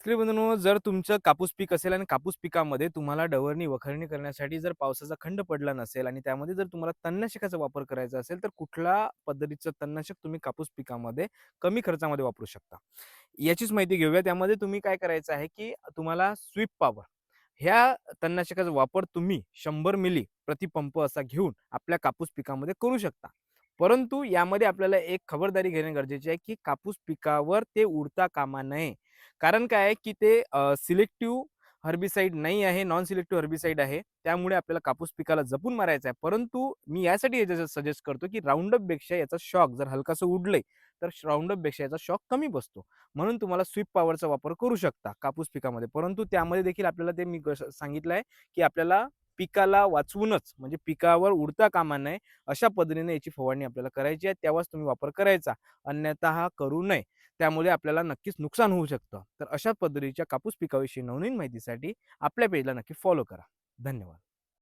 शेतकरी बंधूंनो जर तुमचं कापूस पीक असेल आणि कापूस पिकामध्ये तुम्हाला डवरणी वखरणी करण्यासाठी जर पावसाचा खंड पडला नसेल आणि त्यामध्ये जर तुम्हाला तणनाशकाचा वापर करायचा असेल तर कुठल्या पद्धतीचं तणनाशक तुम्ही कापूस पिकामध्ये कमी खर्चामध्ये वापरू शकता? याचीच माहिती घेऊया. त्यामध्ये तुम्ही काय करायचं आहे की तुम्हाला स्वीप पॉवर ह्या तणनाशकाचा वापर तुम्ही शंभर मिली प्रतिपंप असा घेऊन आपल्या कापूस पिकामध्ये करू शकता. परंतु यामध्ये आपल्याला एक खबरदारी घेणे गरजेचे आहे की कापूस पिकावर ते उडता कामा नये. कारण काय आहे की ते सिलेक्टिव्ह हर्बिसाईड नाही आहे नॉन सिलेक्टिव्ह हर्बिसाईड आहे त्यामुळे आपल्याला कापूस पिकाला जपून मारायचं आहे. परंतु मी यासाठी सजेस्ट करतो की राऊंडअपपेक्षा याचा शॉक जर हलकासं उडले तर राऊंडअपपेक्षा याचा शॉक कमी बसतो. म्हणून तुम्हाला स्वीप पॉवरचा वापर करू शकता कापूस पिकामध्ये. परंतु त्यामध्ये देखील आपल्याला ते मी सांगितलं आहे की आपल्याला पिकाला वाचवूनच म्हणजे पिकावर उडता कामा नये अशा पद्धतीने याची फवारणी आपल्याला करायची आहे तेव्हाच तुम्ही वापर करायचा. अन्यथा हा करू नये. त्यामुळे आपल्याला नक्कीच नुकसान होऊ शकतं. तर अशा पद्धतीच्या कापूस पिकाविषयी नवनवीन माहितीसाठी आपल्या पेजला नक्की फॉलो करा. धन्यवाद.